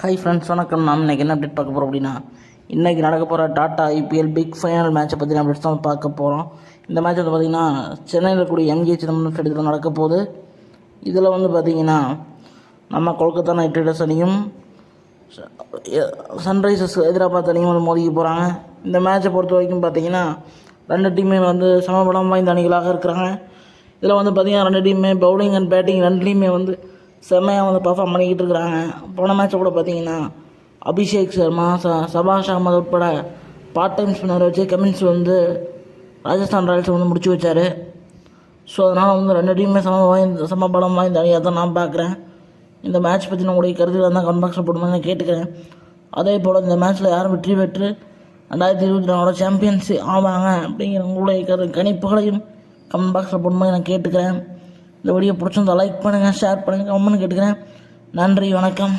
Hi friends வணக்கம். நாம் இன்றைக்கி என்ன அப்டேட் பார்க்க போகிறோம் அப்படின்னா இன்றைக்கி நடக்க போகிற டாட்டா ஐபிஎல் பிக் ஃபைனல் மேட்சை பற்றி அப்டேட்ஸ் தான் பார்க்க போகிறோம் இந்த மேட்ச் வந்து பார்த்திங்கன்னா சென்னையில் இருக்கக்கூடிய எம்ஜே சிதம்பரம் ஸ்டேடியத்தில் நடக்க போகுது. இதில் வந்து பார்த்திங்கன்னா நம்ம கொல்கத்தா நைட் ரைடர்ஸ் அணியும் சன்ரைசர்ஸ் ஹைதராபாத் அணியும் வந்து மோதிக்க போகிறாங்க இந்த மேட்சை பொறுத்த வரைக்கும் பார்த்தீங்கன்னா ரெண்டு டீமே வந்து சமபலம் வாய்ந்த அணிகளாக இருக்கிறாங்க. இதில் வந்து பார்த்திங்கன்னா ரெண்டு டீமே பவுலிங் அண்ட் பேட்டிங் ரெண்டுலேயுமே வந்து செம்மையாக வந்து பர்ஃபார்ம் பண்ணிக்கிட்டு இருக்கிறாங்க. போன மேட்ச்சை கூட பார்த்தீங்கன்னா அபிஷேக் சர்மா ச சபாஷ் அகமது உட்பட பார்ட் டைம் ஸ்பின்னரை வச்சு கமின்ஸ் வந்து ராஜஸ்தான் ராயல்ஸ் வந்து முடிச்சு வச்சார். ஸோ அதனால் வந்து ரெண்டு டீமுமே சம வாய்ந்த சம பலம் வாய்ந்த அணியாக தான் நான் பார்க்குறேன் இந்த மேட்ச் பற்றி உங்களுடைய கருத்துக்கள் தான் கமெண்ட் பாக்ஸில் போடும்போது கேட்டுக்கிறேன். அதே போல் இந்த மேட்ச்சில் யார் வெற்றி பெற்று ரெண்டாயிரத்தி இருபத்தி நாலோட சாம்பியன்ஸ் ஆவாங்க அப்படிங்கிற உங்களுடைய கரு கணிப்புகளையும் கமெண்ட் பாக்ஸில் போடும்போது நான் கேட்டுக்கிறேன். இந்த வீடியோ பிடிச்சிருந்தா லைக் பண்ணுங்கள் ஷேர் பண்ணுங்கள் கமெண்ட் கேட்டுக்கிறேன். நன்றி வணக்கம்.